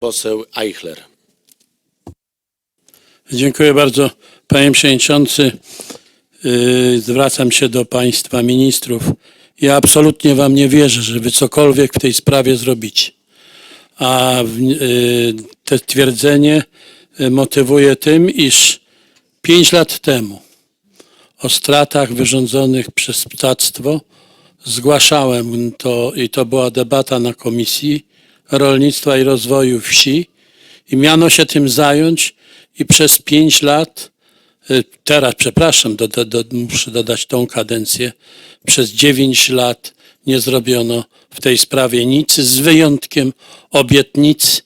poseł Eichler. Dziękuję bardzo, panie przewodniczący. Yy, Zwracam się do państwa ministrów. Ja absolutnie wam nie wierzę, że wy cokolwiek w tej sprawie zrobicie. A yy, to twierdzenie yy, motywuje tym, iż pięć lat temu o stratach wyrządzonych przez ptactwo zgłaszałem to i to była debata na Komisji Rolnictwa i Rozwoju Wsi i miano się tym zająć i przez pięć lat, y, teraz przepraszam, do, do, do, muszę dodać tą kadencję, przez dziewięć lat nie zrobiono w tej sprawie nic, z wyjątkiem obietnic,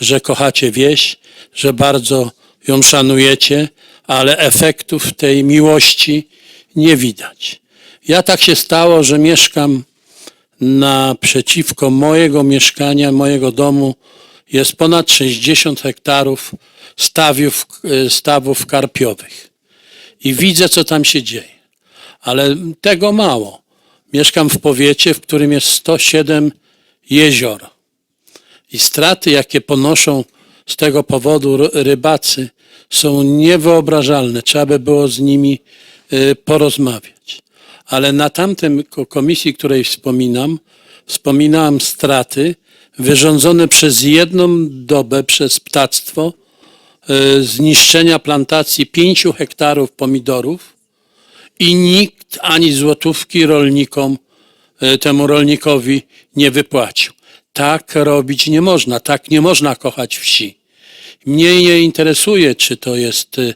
że kochacie wieś, że bardzo ją szanujecie, ale efektów tej miłości nie widać. Ja tak się stało, że mieszkam naprzeciwko mojego mieszkania, mojego domu jest ponad 60 hektarów stawiów, e, stawów karpiowych. I widzę, co tam się dzieje. Ale tego mało. Mieszkam w powiecie, w którym jest 107 jezior. I straty, jakie ponoszą z tego powodu ry- rybacy, są niewyobrażalne. Trzeba by było z nimi y, porozmawiać. Ale na tamtym ko- komisji, której wspominam, wspominałem straty wyrządzone przez jedną dobę przez ptactwo y, zniszczenia plantacji pięciu hektarów pomidorów i nikt ani złotówki rolnikom, y, temu rolnikowi nie wypłacił. Tak robić nie można, tak nie można kochać wsi. Mnie nie interesuje, czy to jest y,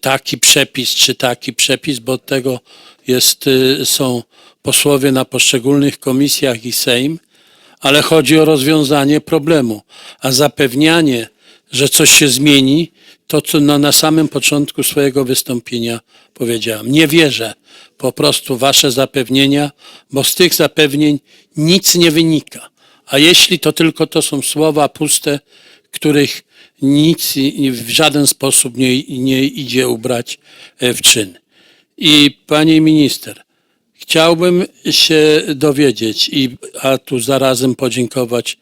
taki przepis, czy taki przepis, bo od tego jest, y, są posłowie na poszczególnych komisjach i Sejm, ale chodzi o rozwiązanie problemu. A zapewnianie, że coś się zmieni, to co no, na samym początku swojego wystąpienia powiedziałem. Nie wierzę po prostu wasze zapewnienia, bo z tych zapewnień nic nie wynika. A jeśli to tylko to są słowa puste, których nic w żaden sposób nie, nie idzie ubrać e, w czyn. I pani minister, chciałbym się dowiedzieć, i, a tu zarazem podziękować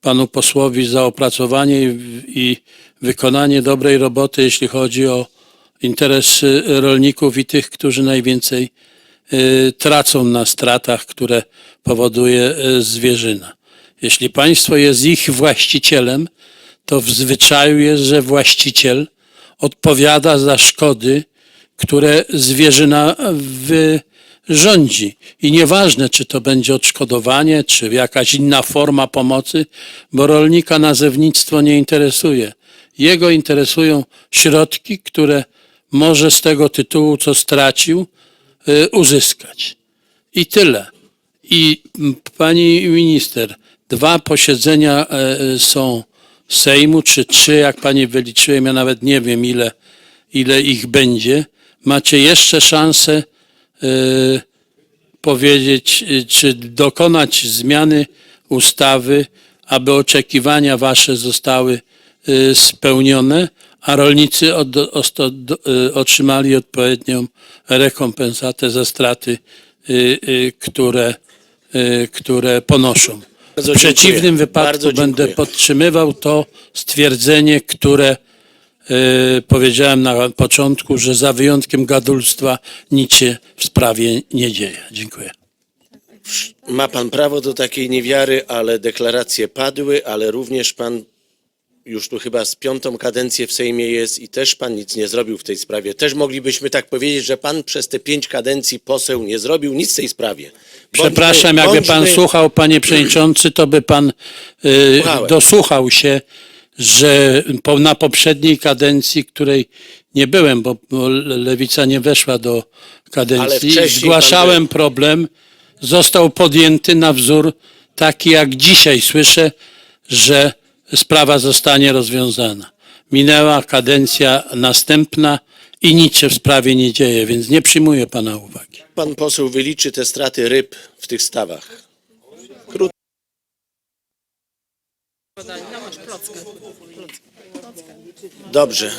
panu posłowi za opracowanie i, i wykonanie dobrej roboty, jeśli chodzi o interesy rolników i tych, którzy najwięcej y, tracą na stratach, które powoduje y, zwierzyna. Jeśli państwo jest ich właścicielem, to w zwyczaju jest, że właściciel odpowiada za szkody, które zwierzyna wyrządzi. I nieważne, czy to będzie odszkodowanie, czy jakaś inna forma pomocy, bo rolnika nazewnictwo nie interesuje. Jego interesują środki, które może z tego tytułu, co stracił, y, uzyskać. I tyle. I pani minister, dwa posiedzenia e, są Sejmu, czy trzy, jak pani wyliczyłem, ja nawet nie wiem ile, ile ich będzie. Macie jeszcze szansę e, powiedzieć, y, czy dokonać zmiany ustawy, aby oczekiwania wasze zostały y, spełnione, a rolnicy od, do- y, otrzymali odpowiednią rekompensatę za straty, y, y, które, y, które ponoszą. W przeciwnym wypadku będę podtrzymywał to stwierdzenie, które y, powiedziałem na początku, że za wyjątkiem gadulstwa nic się w sprawie nie dzieje. Dziękuję. Ma pan prawo do takiej niewiary, ale deklaracje padły, ale również pan już tu chyba z piątą kadencję w Sejmie jest i też pan nic nie zrobił w tej sprawie. Też moglibyśmy tak powiedzieć, że pan przez te pięć kadencji poseł nie zrobił nic w tej sprawie. Bądźmy- Przepraszam, jakby pan bądźmy- słuchał, panie przewodniczący, to by pan y, Słuchałem. dosłuchał się, że po, na poprzedniej kadencji, której nie byłem, bo, bo lewica nie weszła do Ale kadencji, wcześniej zgłaszałem pan problem, został podjęty na wzór taki jak dzisiaj słyszę, że sprawa zostanie rozwiązana. Minęła kadencja następna i nic się w sprawie nie dzieje, więc nie przyjmuję pana uwagi. Pan poseł wyliczy te straty ryb w tych stawach. Dobrze.